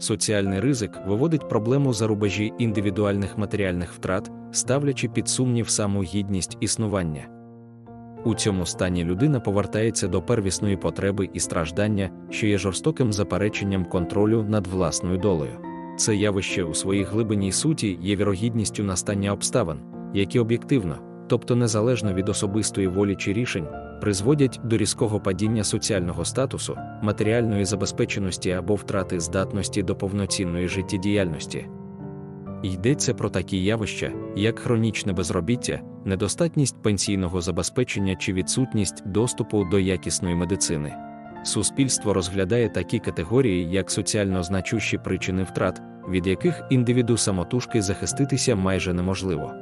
Соціальний ризик виводить проблему за рубежі індивідуальних матеріальних втрат, ставлячи під сумнів саму гідність існування. У цьому стані людина повертається до первісної потреби і страждання, що є жорстоким запереченням контролю над власною долею. Це явище у своїй глибинній суті є вірогідністю настання обставин, які об'єктивно, тобто незалежно від особистої волі чи рішень, призводять до різкого падіння соціального статусу, матеріальної забезпеченості або втрати здатності до повноцінної життєдіяльності. Йдеться про такі явища, як хронічне безробіття, недостатність пенсійного забезпечення чи відсутність доступу до якісної медицини. Суспільство розглядає такі категорії як соціально значущі причини втрат, від яких індивіду самотужки захиститися майже неможливо.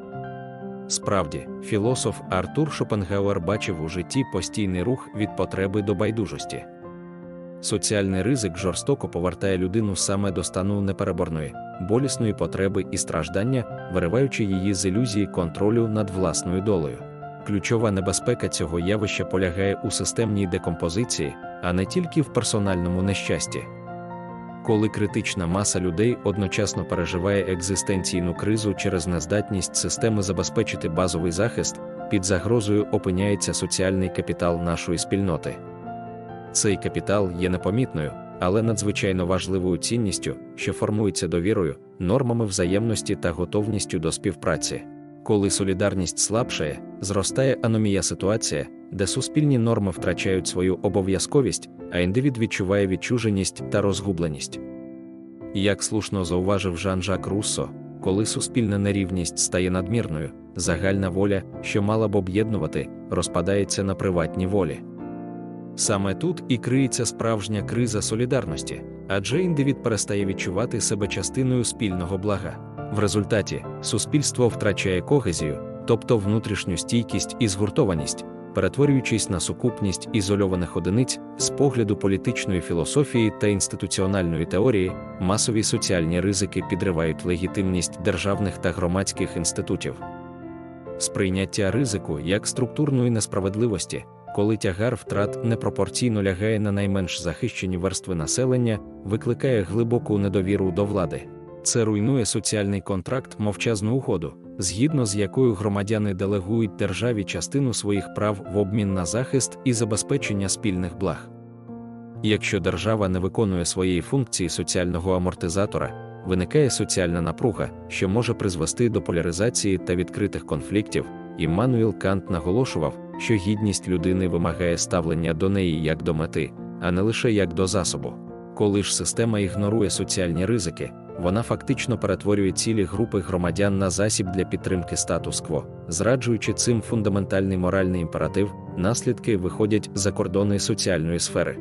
Справді, філософ Артур Шопенгауер бачив у житті постійний рух від потреби до байдужості. Соціальний ризик жорстоко повертає людину саме до стану непереборної, болісної потреби і страждання, вириваючи її з ілюзії контролю над власною долею. Ключова небезпека цього явища полягає у системній декомпозиції, а не тільки в персональному нещасті. Коли критична маса людей одночасно переживає екзистенційну кризу через нездатність системи забезпечити базовий захист, під загрозою опиняється соціальний капітал нашої спільноти. Цей капітал є непомітною, але надзвичайно важливою цінністю, що формується довірою, нормами взаємності та готовністю до співпраці. Коли солідарність слабшає, зростає аномія ситуація, де суспільні норми втрачають свою обов'язковість, а індивід відчуває відчуженість та розгубленість. Як слушно зауважив Жан-Жак Руссо, коли суспільна нерівність стає надмірною, загальна воля, що мала б об'єднувати, розпадається на приватні волі. Саме тут і криється справжня криза солідарності, адже індивід перестає відчувати себе частиною спільного блага. В результаті суспільство втрачає когезію, тобто внутрішню стійкість і згуртованість, перетворюючись на сукупність ізольованих одиниць з погляду політичної філософії та інституціональної теорії, масові соціальні ризики підривають легітимність державних та громадських інститутів. Сприйняття ризику як структурної несправедливості, коли тягар втрат непропорційно лягає на найменш захищені верстви населення, викликає глибоку недовіру до влади. Це руйнує соціальний контракт, мовчазну угоду, згідно з якою громадяни делегують державі частину своїх прав в обмін на захист і забезпечення спільних благ. Якщо держава не виконує своєї функції соціального амортизатора, виникає соціальна напруга, що може призвести до поляризації та відкритих конфліктів. Іммануїл Кант наголошував, що гідність людини вимагає ставлення до неї як до мети, а не лише як до засобу. Коли ж система ігнорує соціальні ризики, вона фактично перетворює цілі групи громадян на засіб для підтримки статус-кво, зраджуючи цим фундаментальний моральний імператив, наслідки виходять за кордони соціальної сфери.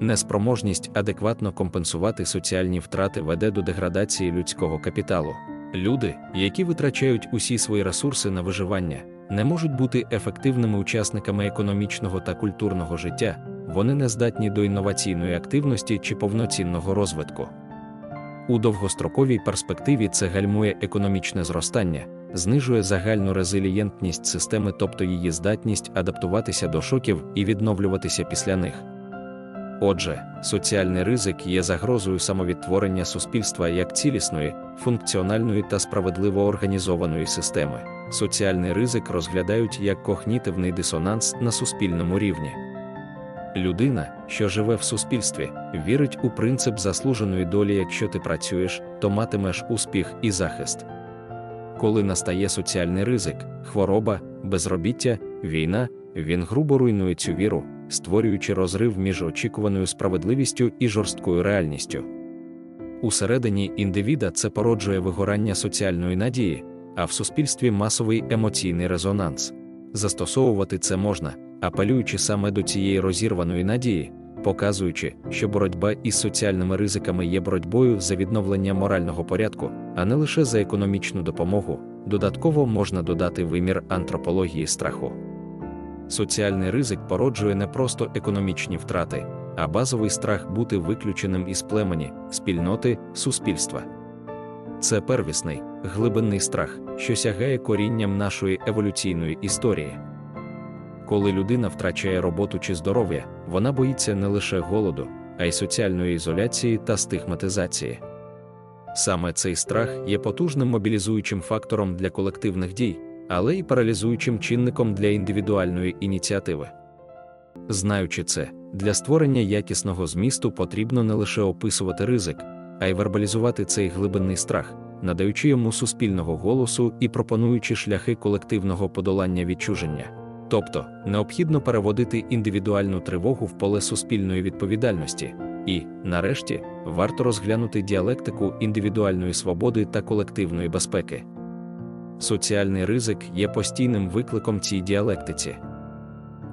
Неспроможність адекватно компенсувати соціальні втрати веде до деградації людського капіталу. Люди, які витрачають усі свої ресурси на виживання, не можуть бути ефективними учасниками економічного та культурного життя, вони не здатні до інноваційної активності чи повноцінного розвитку. У довгостроковій перспективі це гальмує економічне зростання, знижує загальну резилієнтність системи, тобто її здатність адаптуватися до шоків і відновлюватися після них. Отже, соціальний ризик є загрозою самовідтворення суспільства як цілісної, функціональної та справедливо організованої системи. Соціальний ризик розглядають як когнітивний дисонанс на суспільному рівні. Людина, що живе в суспільстві, вірить у принцип заслуженої долі, якщо ти працюєш, то матимеш успіх і захист. Коли настає соціальний ризик, хвороба, безробіття, війна, він грубо руйнує цю віру, створюючи розрив між очікуваною справедливістю і жорсткою реальністю. Усередині індивіда це породжує вигорання соціальної надії, а в суспільстві масовий емоційний резонанс. Застосовувати це можна, апелюючи саме до цієї розірваної надії, показуючи, що боротьба із соціальними ризиками є боротьбою за відновлення морального порядку, а не лише за економічну допомогу. Додатково можна додати вимір антропології страху. Соціальний ризик породжує не просто економічні втрати, а базовий страх бути виключеним із племені, спільноти, суспільства. Це первісний, глибинний страх, що сягає корінням нашої еволюційної історії. Коли людина втрачає роботу чи здоров'я, вона боїться не лише голоду, а й соціальної ізоляції та стигматизації. Саме цей страх є потужним мобілізуючим фактором для колективних дій, але й паралізуючим чинником для індивідуальної ініціативи. Знаючи це, для створення якісного змісту потрібно не лише описувати ризик, а й вербалізувати цей глибинний страх, надаючи йому суспільного голосу і пропонуючи шляхи колективного подолання відчуження. Тобто, необхідно переводити індивідуальну тривогу в поле суспільної відповідальності, і, нарешті, варто розглянути діалектику індивідуальної свободи та колективної безпеки. Соціальний ризик є постійним викликом цій діалектиці.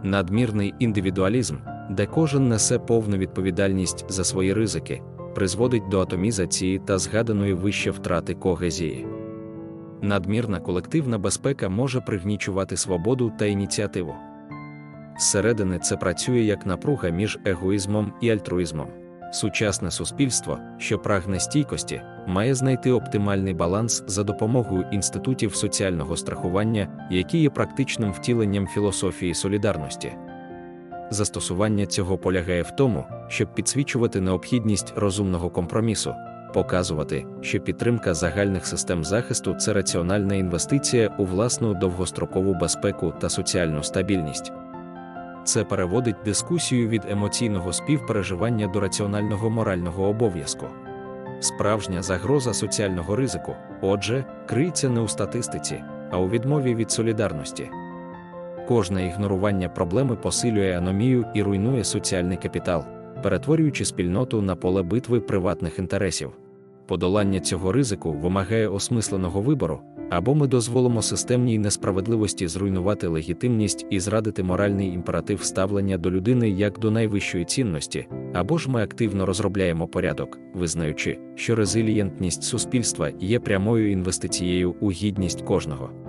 Надмірний індивідуалізм, де кожен несе повну відповідальність за свої ризики, призводить до атомізації та згаданої вище втрати когезії. Надмірна колективна безпека може пригнічувати свободу та ініціативу. Зсередини це працює як напруга між егоїзмом і альтруїзмом. Сучасне суспільство, що прагне стійкості, має знайти оптимальний баланс за допомогою інститутів соціального страхування, які є практичним втіленням філософії солідарності. Застосування цього полягає в тому, щоб підсвічувати необхідність розумного компромісу, показувати, що підтримка загальних систем захисту це раціональна інвестиція у власну довгострокову безпеку та соціальну стабільність. Це переводить дискусію від емоційного співпереживання до раціонального морального обов'язку. Справжня загроза соціального ризику, отже, криється не у статистиці, а у відмові від солідарності. Кожне ігнорування проблеми посилює аномію і руйнує соціальний капітал, перетворюючи спільноту на поле битви приватних інтересів. Подолання цього ризику вимагає осмисленого вибору, або ми дозволимо системній несправедливості зруйнувати легітимність і зрадити моральний імператив ставлення до людини як до найвищої цінності, або ж ми активно розробляємо порядок, визнаючи, що резилієнтність суспільства є прямою інвестицією у гідність кожного.